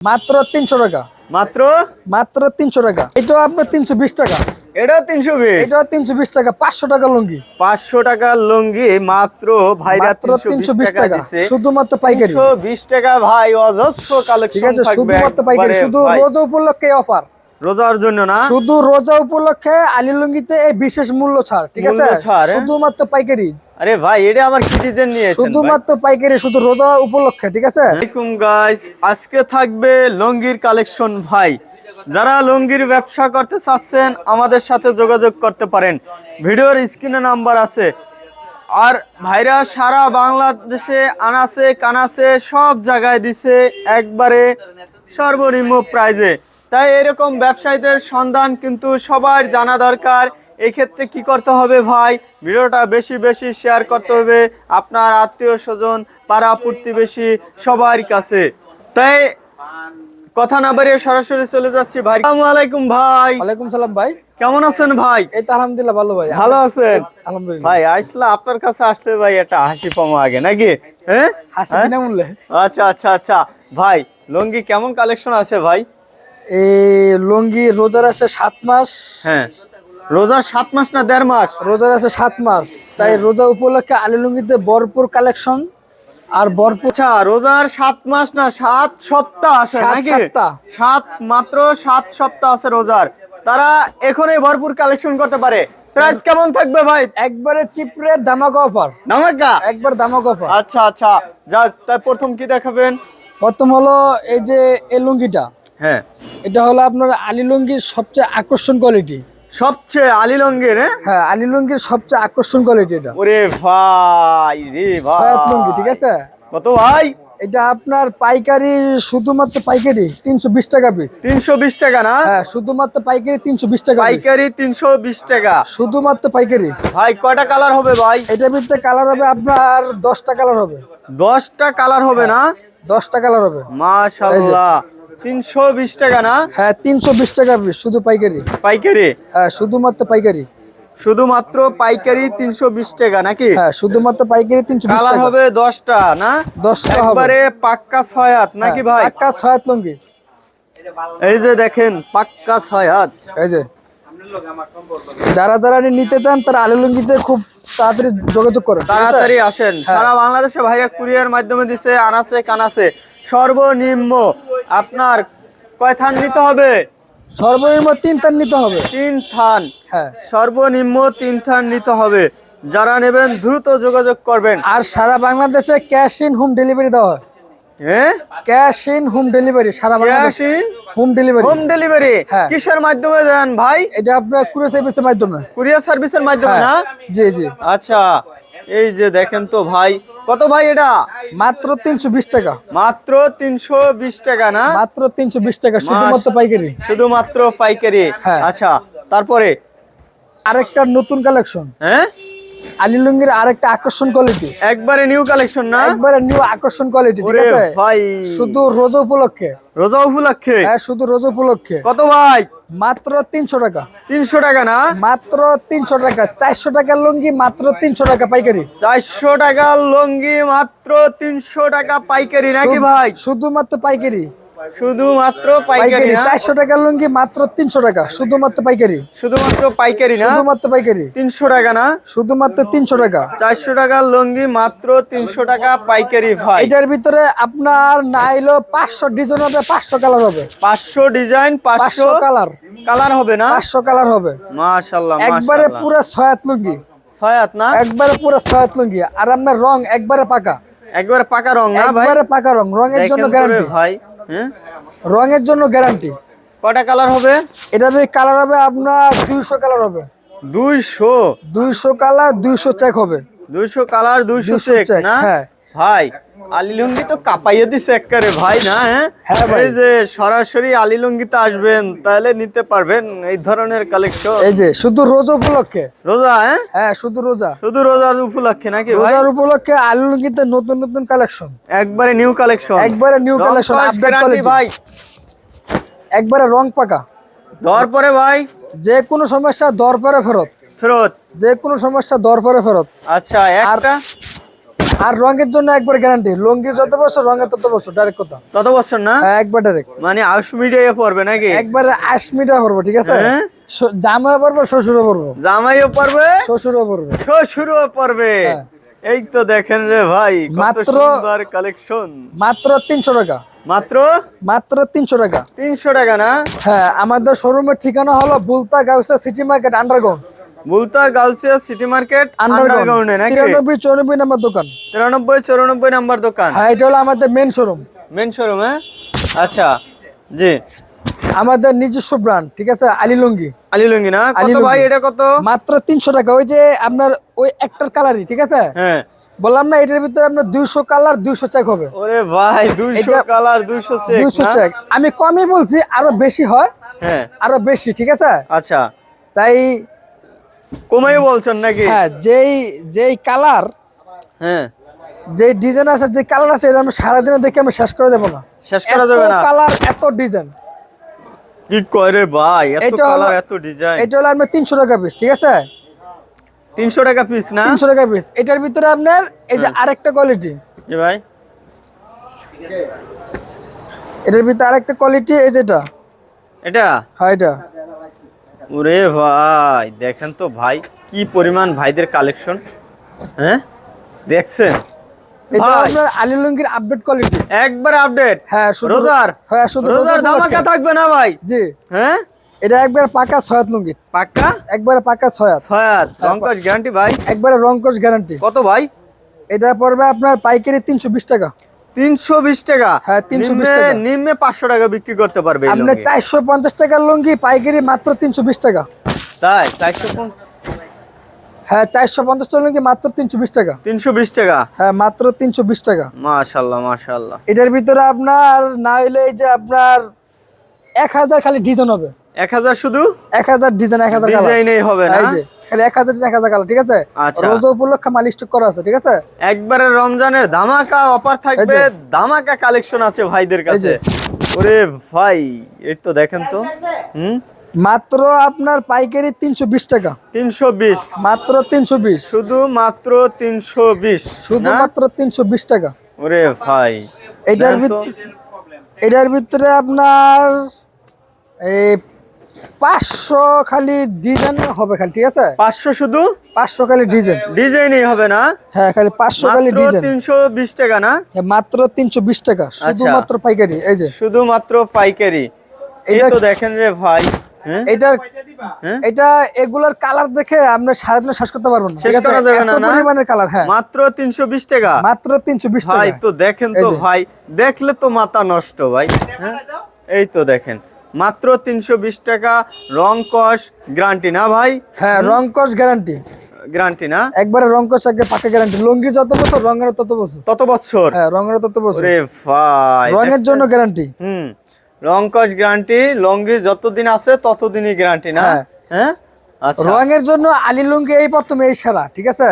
মাত্র তিনশো টাকা। মাত্র? মাত্র তিনশো টাকা। এটা আপনার তিনশো বিশ টাকা। এটা তিনশো বিশ? এটা তিনশো বিশ টাকা পাঁচশো টাকা লুঙ্গি। পাঁচশো টাকা লুঙ্গি মাত্র ভাই মাত্র তিনশো বিশ টাকা শুধুমাত্র পাইকারি। বিশ টাকা ভাই অজস্র ঠিক আছে শুধুমাত্র পাইকারি শুধু রোজ উপলক্ষে অফার রোজার জন্য না? শুধু রোজা উপলক্ষে আলী লুঙ্গিতে এই বিশেষ মূল্য ছাড় ঠিক আছে? হ্যাঁ? শুধুমাত্র পাইকারি। আরে ভাই এটা আমার কি ডিজাইন ভাই? শুধুমাত্র পাইকারি শুধু রোজা উপলক্ষে ঠিক আছে? আসসালামাইকুম গাইস আজকে থাকবে লঙ্গির কালেকশন ভাই। যারা লঙ্গির ব্যবসা করতে চাচ্ছেন আমাদের সাথে যোগাযোগ করতে পারেন। ভিডিওর স্ক্রিনে নাম্বার আছে। আর ভাইরা সারা বাংলাদেশে আনাসে কানাসে সব জায়গায় দিছে একবারে সর্বনিম্ন প্রাইজে তাই এরকম ব্যবসায়ীদের সন্ধান কিন্তু সবার জানা দরকার। এই ক্ষেত্রে কি করতে হবে ভাই? ভিডিওটা বেশি বেশি শেয়ার করতে হবে আপনার আত্মীয় স্বজন পাড়া প্রতিবেশী সবার কাছে। তাই কথা না বাড়িয়ে সরাসরি চলে যাচ্ছি ভাই। আসসালামু আলাইকুম ভাই। ওয়ালাইকুম সালাম ভাই। কেমন আছেন ভাই? এই তো আলহামদুলিল্লাহ ভালো ভাই। ভালো আছেন? আলহামদুলিল্লাহ। ভাই আসলে আপনার কাছে আসলে ভাই একটা হাসি পামো আগে নাকি? হ্যাঁ? হাসি? বিনামূল্যে। আচ্ছা আচ্ছা আচ্ছা। ভাই লুঙ্গি কেমন কালেকশন আছে ভাই? এই লুঙ্গি রোজার আছে সাত মাস। হ্যাঁ। রোজার সাত মাস না দেড় মাস? রোজার আছে সাত মাস। তাই রোজা উপলক্ষে আলী লুঙ্গিতে ভরপুর কালেকশন আর ভরপুর আচ্ছা রোজার সাত মাস না সাত সপ্তাহ আছে নাকি? সাত মাত্র সাত সপ্তাহ আছে রোজার। তারা এখনই ভরপুর কালেকশন করতে পারে। প্রাইস কেমন থাকবে ভাই? একবারে চিপরে দামাকা অফার নামাকা একবার দামাকা অফার আচ্ছা আচ্ছা। যাক তাই প্রথম কি দেখাবেন? প্রথম হলো এই যে এই লুঙ্গিটা। হ্যাঁ। এটা হলো আপনার আলী লুঙ্গির সবচেয়ে আকর্ষণ কোয়ালিটি সবচেয়ে আলী লঙ্গের হ্যাঁ? হ্যাঁ আলী লুঙ্গির সবচেয়ে আকর্ষণ কোয়ালিটি এটা। ওরে ভাই রে লুঙ্গি ঠিক আছে? কত ভাই? এটা আপনার পাইকারি শুধুমাত্র পাইকারি তিনশো বিশ টাকা পিস তিনশো বিশ টাকা না? হ্যাঁ শুধুমাত্র পাইকারি তিনশো বিশ টাকা পাইকারি তিনশো বিশ টাকা। শুধুমাত্র পাইকারি। ভাই কয়টা কালার হবে ভাই? এটার ভিতরে কালার হবে আপনার দশটা কালার হবে। দশটা কালার হবে না? দশটা কালার হবে। মাশাল্লাহ তিনশো বিশ টাকা না? হ্যাঁ তিনশো বিশ টাকা শুধু পাইকারি। পাইকারি? হ্যাঁ শুধুমাত্র পাইকারি। শুধুমাত্র পাইকারি তিনশো বিশ টাকা নাকি? হ্যাঁ শুধুমাত্র পাইকারি তিনশো বিশ কালার হবে দশটা না? দশটা হবে। একবারে পাক্কা ছয় হাত নাকি ভাই? পাক্কা ছয়াত লুঙ্গি। এই যে দেখেন পাক্কা ছয় হাত এই যে। যারা যারা নিতে চান তারা আলু লুঙ্গিতে খুব তাড়াতাড়ি যোগাযোগ করেন। তাড়াতাড়ি আসেন। হ্যাঁ। সারা বাংলাদেশে ভাইরা কুরিয়ার মাধ্যমে দিছে আনাসে কানাসে। সর্বনিম্ন আপনার কয় থান নিতে হবে? সর্বনিম্ন তিন তার নিতে হবে। তিন থান। হ্যাঁ। সর্বনিম্ন তিন থান নিতে হবে। যারা নেবেন দ্রুত যোগাযোগ করবেন। আর সারা বাংলাদেশে ক্যাশ ইন হোম ডেলিভারি দেওয়া হয়। হ্যাঁ cash in home delivery Sara cash in home delivery. Home delivery. হ্যাঁ। কিসের মাধ্যমে দেন ভাই? এটা আপনার কুরিয়ার সার্ভিসের মাধ্যমে। কুরিয়ার সার্ভিসের মাধ্যমে হ্যাঁ। না? জি জি। আচ্ছা। এই যে দেখেন তো ভাই কত ভাই এটা? মাত্র তিনশো বিশ টাকা। মাত্র তিনশো বিশ টাকা না? মাত্র তিনশো বিশ টাকা শুধুমাত্র পাইকারি। শুধুমাত্র পাইকারি। হ্যাঁ। আচ্ছা তারপরে? আরেকটা নতুন কালেকশন হ্যাঁ? আলী লুঙ্গির আরেকটা আকর্ষণ কোয়ালিটি একবারে নিউ কালেকশন না? একবারে নিউ আকর্ষণ কোয়ালিটি ঠিক আছে? ভাই। শুধু রোজা উপলক্ষে। রোজা উপলক্ষে? হ্যাঁ শুধু রোজা উপলক্ষে। কত ভাই? মাত্র তিনশো টাকা। তিনশো টাকা না? মাত্র তিনশো টাকা। চারশো টাকার লুঙ্গি মাত্র তিনশো টাকা পাইকারি। চারশো টাকার লুঙ্গি মাত্র তিনশো টাকা পাইকারি নাকি ভাই? শুধুমাত্র পাইকারি। শুধুমাত্র পাইকারি পাইকারি না? চারশো টাকার লুঙ্গি মাত্র তিনশো টাকা শুধুমাত্র পাইকারি। শুধুমাত্র পাইকারি না? শুধুমাত্র পাইকারি। তিনশো টাকা না? শুধুমাত্র তিনশো টাকা। চারশো টাকার লুঙ্গি মাত্র তিনশো টাকা পাইকারি ভাই। এটার ভিতরে আপনার নাইলো পাঁচশো ডিজাইন হবে পাঁচশো কালার হবে। পাঁচশো ডিজাইন পাঁচশো পাঁচশো কালার। কালার হবে না? পাঁচশো কালার হবে। একবারে পুরো ছয়াত লুঙ্গি। ছয় হাত না? একবারে পুরো ছয়াত লুঙ্গি। আর আপনার রং একবারে পাকা। একবারে পাকা রং না ভাই? একবারে পাকা রং। রঙের জন্য গ্যারান্টি ভাই। রঙের জন্য গ্যারান্টি কটা কালার হবে? এটার কালার হবে আপনার দুইশো কালার হবে। দুইশো? দুইশো কালার দুইশো চেক হবে। দুইশো কালার দুইশো 200 চেক না? হ্যাঁ। ভাই আলী লুঙ্গি তো কাপাইয়ে দিছে একবারে ভাই না হ্যাঁ? হ্যাঁ ভাই। এই যে সরাসরি আলী লুঙ্গিতে আসবেন তাহলে নিতে পারবেন এই ধরনের কালেকশন এই যে শুধু রোজা উপলক্ষে? রোজা হ্যাঁ? হ্যাঁ শুধু রোজা। শুধু রোজার উপলক্ষে নাকি ভাই? রোজার উপলক্ষে আলু লুঙ্গিতে নতুন নতুন কালেকশন একবারে নিউ কালেকশন একবারে new collection, update quality। ভাই। একবারে রং পাকা। দর পরে ভাই। যে কোনো সমস্যা দর পরে ফেরত। ফেরত। যে কোনো সমস্যা দর পরে ফেরত। আচ্ছা একটা? আর রঙের জন্য একবার গ্যারান্টি লুঙ্গির যত বছর রঙের তত বছর ডাইরেক্ট কথা। তত বছর না? একবার ডাইরেক্ট মানে মিডিয়ায় পড়বে নাকি? একবার আশমিটা পড়ব ঠিক আছে? হ্যাঁ? জামাই পড়ব শ্বশুরও পড়ব। জামাইও পড়বে? শ্বশুরও পড়বে। শ্বশুরও পড়বে? হ্যাঁ। এই তো দেখেন রে ভাই কত মাত্র- সুন্দর কালেকশন মাত্র তিনশো টাকা। মাত্র? মাত্র তিনশো টাকা। তিনশো টাকা না? হ্যাঁ আমাদের শোরুমের ঠিকানা হলো বুলতা গাউসা সিটি মার্কেট আন্ডারগ্রাউন্ড বুলতা গার্লসিয়া সিটি মার্কেট আন্ডারগ্রাউন্ডে নাকি? তিরানব্বই চৌরানব্বই নাম্বার দোকান। তিরানব্বই চৌরানব্বই নাম্বার দোকান। হ্যাঁ এটা হলো আমাদের মেন শোরুম মেন শোরুম হ্যাঁ? আচ্ছা জি। আমাদের নিজস্ব ব্র্যান্ড ঠিক আছে? আলী লুঙ্গি। আলী লুঙ্গি না? কত ভাই এটা কত? মাত্র তিনশো টাকা। ওই যে আপনার ওই একটার কালারই ঠিক আছে? হ্যাঁ। বললাম না এটার ভিতরে আপনার দুইশো কালার দুইশো চেক হবে। ওরে ভাই দুইশো এটা- কালার দুইশো চেক দুইশো না চেক আমি কমই বলছি আরও বেশি হয় হ্যাঁ। আরও বেশি ঠিক আছে? আচ্ছা। তাই কমাই বলছেন নাকি? হ্যাঁ যেই যেই কালার হ্যাঁ। যে ডিজাইন আছে যে কালার আছে এটা আমি সারাদিনে দেখে আমি শেষ করে দেবো না। শেষ করা যাবে না। কালার এত ডিজাইন কি করে ভাই এত কালার এত ডিজাইন এটা হলো আপনার তিনশো টাকা পিস ঠিক আছে? তিনশো টাকা পিস না? তিনশো টাকা পিস এটার ভিতরে আপনার এই যে আরেকটা কোয়ালিটি জি ভাই। এটার ভিতরে আরেকটা কোয়ালিটি এই যেটা এটা? হ্যাঁ এটা। ওরে ভাই দেখেন তো ভাই কি পরিমাণ ভাইদের কালেকশন হ্যাঁ? দেখছেন? এটা আপনার আলী লুঙ্গির আপডেট কোয়ালিটি একবার আপডেট হ্যাঁ শুধু রোজার? হ্যাঁ শুধু রোজার রোজার ধামাকা থাকবে না ভাই? জি। হ্যাঁ? এটা একবার পাকা ছয়াত লুঙ্গি। পাক্কা একবারে পাকা ছয়াত ছয়াত রংকশ গ্যারান্টি ভাই? একবারে রংকশ গ্যারান্টি কত ভাই? এটা পড়বে আপনার পাইকারি তিনশো বিশ টাকা। তিনশো বিশ টাকা। হ্যাঁ, 320 নিম্নে- টাকা। নিম্নে পাঁচশো টাকা বিক্রি করতে পারবে লুঙ্গি। চারশো পঞ্চাশ টাকার লুঙ্গি পাইকারি মাত্র তিনশো বিশ টাকা। তাই? চারশো হ্যাঁ চারশো পঞ্চাশ টাকা লুঙ্গি মাত্র তিনশো বিশ টাকা। তিনশো বিশ টাকা? হ্যাঁ মাত্র তিনশো বিশ টাকা। মাশাল্লাহ মাশাল্লাহ। এটার ভিতরে আপনার না হইলে এই যে আপনার এক হাজার খালি ডিজাইন হবে। এক হাজার শুধু? এক হাজার ডিজাইন এক হাজার কালার ডিজাইনেই হবে না? এই যে খালি এক হাজার এক কালার ঠিক আছে? আচ্ছা। রোজা উপলক্ষে মাল স্টক করা আছে ঠিক আছে? একবারে রমজানের ধামাকা অফার থাকবে ধামাকা কালেকশন আছে ভাইদের কাছে। ওরে ভাই এই তো দেখেন তো। হুম? মাত্র আপনার পাইকারি তিনশো বিশ টাকা। তিনশো বিশ। মাত্র তিনশো বিশ। শুধু মাত্র তিনশো বিশ শুধুমাত্র তিনশো বিশ টাকা। ওরে ভাই এটার ভিতরে এটার ভিতরে আপনার এই পাঁচশো খালি ডিজাইন হবে খালি ঠিক আছে? পাঁচশো শুধু? পাঁচশো খালি ডিজাইন। ডিজাইনই হবে না? হ্যাঁ খালি পাঁচশো খালি ডিজাইন। তিনশো বিশ টাকা না? মাত্র তিনশো বিশ টাকা শুধুমাত্র পাইকারি এই যে। শুধুমাত্র পাইকারি। এটা- তো দেখেন রে ভাই। হ্যাঁ? এটার হ্যাঁ? এটা এগুলার কালার দেখে আমরা সারাদিন শেষ করতে পারব না শেষ করা যাবে না, পরিমাণের কালার হ্যাঁ। মাত্র তিনশো বিশ টাকা? মাত্র তিনশো বিশ টাকা। তো দেখেন তো ভাই দেখলে তো মাথা নষ্ট ভাই হ্যাঁ? এই তো দেখেন। মাত্র তিনশো বিশ টাকা রং কস গ্যারান্টি না ভাই? হ্যাঁ রং কস গ্যারান্টি গ্যারান্টি না? একবারে রং কস আগে পাকা গ্যারান্টি লুঙ্গির যত বছর রঙের তত বছর। কত বছর? হ্যাঁ রঙের তত বছর। ওরে ভাই রঙের জন্য গ্যারান্টি হুম রং কস গ্যারান্টি লঙ্গি যতদিন আছে ততদিনই গ্যারান্টি না? হ্যাঁ। হ্যাঁ? আচ্ছা। রঙের জন্য আলী লুঙ্গি এই প্রথম এই সেরা ঠিক আছে?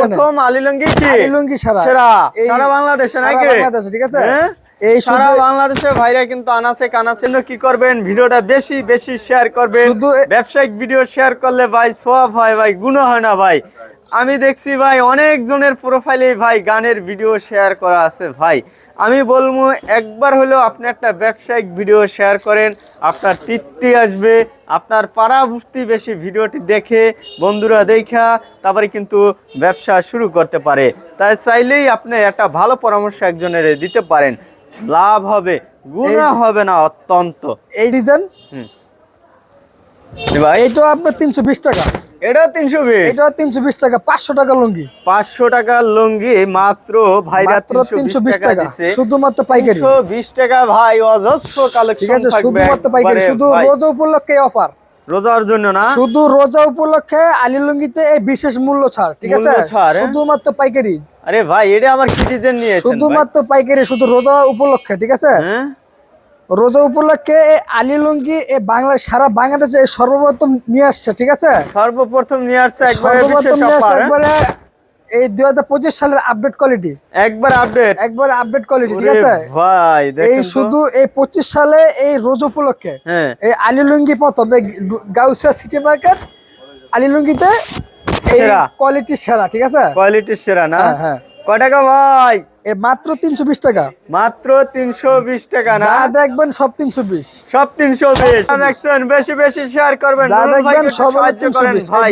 প্রথম আলী লঙ্গি কি? আলী লুঙ্গি সেরা। সেরা সারা বাংলাদেশে নাকি? বাংলাদেশে ঠিক আছে? হ্যাঁ? এই সারা বাংলাদেশের ভাইরা কিন্তু আনাচে কানাচে জন্য কি করবেন? ভিডিওটা বেশি বেশি শেয়ার করবেন। শুধু ব্যবসায়িক ভিডিও শেয়ার করলে ভাই সোয়াব হয় ভাই গুণ হয় না ভাই। আমি দেখছি ভাই অনেক জনের প্রোফাইলে ভাই গানের ভিডিও শেয়ার করা আছে ভাই। আমি বলব একবার হলেও আপনি একটা ব্যবসায়িক ভিডিও শেয়ার করেন আপনার তৃপ্তি আসবে আপনার পাড়াভর্তি বেশি ভিডিওটি দেখে বন্ধুরা দেখা তারপরে কিন্তু ব্যবসা শুরু করতে পারে। তাই চাইলেই আপনি একটা ভালো পরামর্শ একজনের দিতে পারেন। লাভ হবে গুণা হবে না অত্যন্ত। এই ডিজাইন। ভাই এইটাও আপনার তিনশো বিশ টাকা। এটা তিনশো বিশ? এটাও তিনশো বিশ টাকা পাঁচশো টাকা লুঙ্গি। পাঁচশো টাকার লুঙ্গি মাত্র মাত্র তিনশো বিশ টাকা শুধুমাত্র পাইকারি। বিশ টাকা ভাই অজস্র ঠিক কালেকশন আছে শুধুমাত্র পাইকারি শুধু ভাই। রোজা উপলক্ষে অফার রোজার জন্য না? শুধু রোজা উপলক্ষে আলী লুঙ্গিতে এই বিশেষ মূল্য ছাড় ঠিক আছে? হ্যাঁ? শুধুমাত্র পাইকারি। আরে ভাই এটা আমার কি ডিজাইন নিয়েছেন ভাই? শুধুমাত্র পাইকারি শুধু রোজা উপলক্ষে ঠিক আছে? হ্যাঁ? রোজা উপলক্ষে এই আলী লুঙ্গি এই বাংলা সারা বাংলাদেশে সর্বপ্রথম নিয়ে আসছে ঠিক আছে? সর্বপ্রথম নিয়ে আসছে একবারে বিশেষ অফার একবারে এই দুই হাজার পঁচিশ সালের আপডেট কোয়ালিটি একবার আপডেট একবারে আপডেট কোয়ালিটি ঠিক আছে? ভাই এই শুধু এই পঁচিশ সালে এই রোজ উপলক্ষে। হ্যাঁ। এই আলী লুঙ্গি প্রথম গাউসিয়া সিটি মার্কেট আলী লুঙ্গিতে এই কোয়ালিটি সেরা ঠিক আছে? কোয়ালিটির সেরা না? হ্যাঁ, হ্যাঁ। কয় টাকা ভাই? এ মাত্র তিনশো বিশ টাকা। মাত্র তিনশো বিশ টাকা না? যা দেখবেন সব তিনশো বিশ। সব তিনশো বিশ। দেখছেন বেশি বেশি শেয়ার করবেন। যা দেখবেন ভাইকে একটু সব করেন ভাই।